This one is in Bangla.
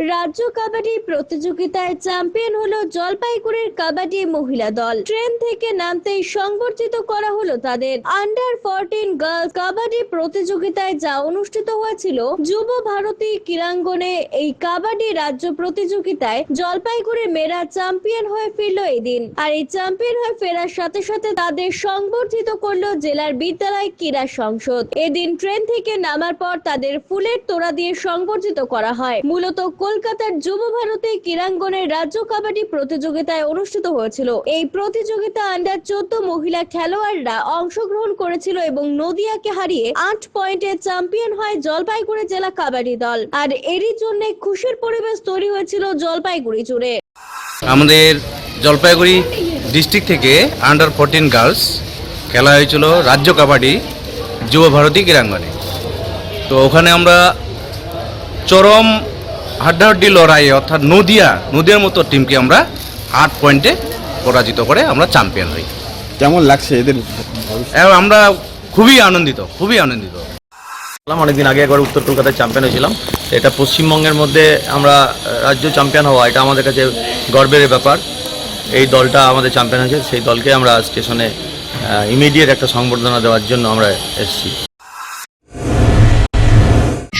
রাজ্য কাবাডি প্রতিযোগিতায় চ্যাম্পিয়ন হলো জলপাইগুড়ির কাবাডি মহিলা দল। ট্রেন থেকে নামতেই সংবর্ধিত করা হলো তাদের। আন্ডার ফোরটিন গার্লস কাবাডি প্রতিযোগিতায় যা অনুষ্ঠিত হয়েছিল, যুব ভারতী ক্রীড়াঙ্গনে এই কাবাডি রাজ্য প্রতিযোগিতায় জলপাইগুড়ির মেয়েরা চ্যাম্পিয়ন হয়ে ফিরল এদিন আর এই চ্যাম্পিয়ন হয়ে ফেরার সাথে সাথে তাদের সংবর্ধিত করল জেলার বিদ্যালয় ক্রীড়া সংসদ। এদিন ট্রেন থেকে নামার পর তাদের ফুলের তোড়া দিয়ে সংবর্ধিত করা হয়। মূলত কলকাতার যুব ভারতী ক্রীড়াঙ্গনের রাজ্য কাবাডি প্রতিযোগিতায় অনুষ্ঠিত হয়েছিল। এই প্রতিযোগিতা আন্ডার চোদ্দ মহিলা খেলোয়াড়রা অংশগ্রহণ করেছিল এবং নদিয়াকে হারিয়ে আট পয়েন্টে চ্যাম্পিয়ন হয় জলপাইগুড়ি জেলা কাবাডি দল। আর এরই জন্য খুশির পরিবেশ তৈরি হয়েছিল জলপাইগুড়ি জুড়ে। আমাদের জলপাইগুড়ি ডিস্ট্রিক্ট থেকে আন্ডার ফোরটিন গার্লস খেলা হয়েছিল রাজ্য কাবাডি যুব ভারতী ক্রীড়াঙ্গনে। তো ওখানে আমরা চরম হাড্ডাহাড্ডি লড়াই অর্থাৎ নদিয়া নদিয়ার মতো টিমকে আমরা আট পয়েন্টে পরাজিত করে আমরা চ্যাম্পিয়ন হই। কেমন লাগছে এদের এবং আমরা খুবই আনন্দিত খুবই আনন্দিত। অনেকদিন আগে একবার উত্তর কলকাতায় চ্যাম্পিয়ন হয়েছিলাম। এটা পশ্চিমবঙ্গের মধ্যে আমরা রাজ্য চ্যাম্পিয়ন হওয়া এটা আমাদের কাছে গর্বের ব্যাপার। এই দলটা আমাদের চ্যাম্পিয়ন হয়েছে সেই দলকে আমরা স্টেশনে ইমিডিয়েট একটা সংবর্ধনা দেওয়ার জন্য আমরা এসেছি।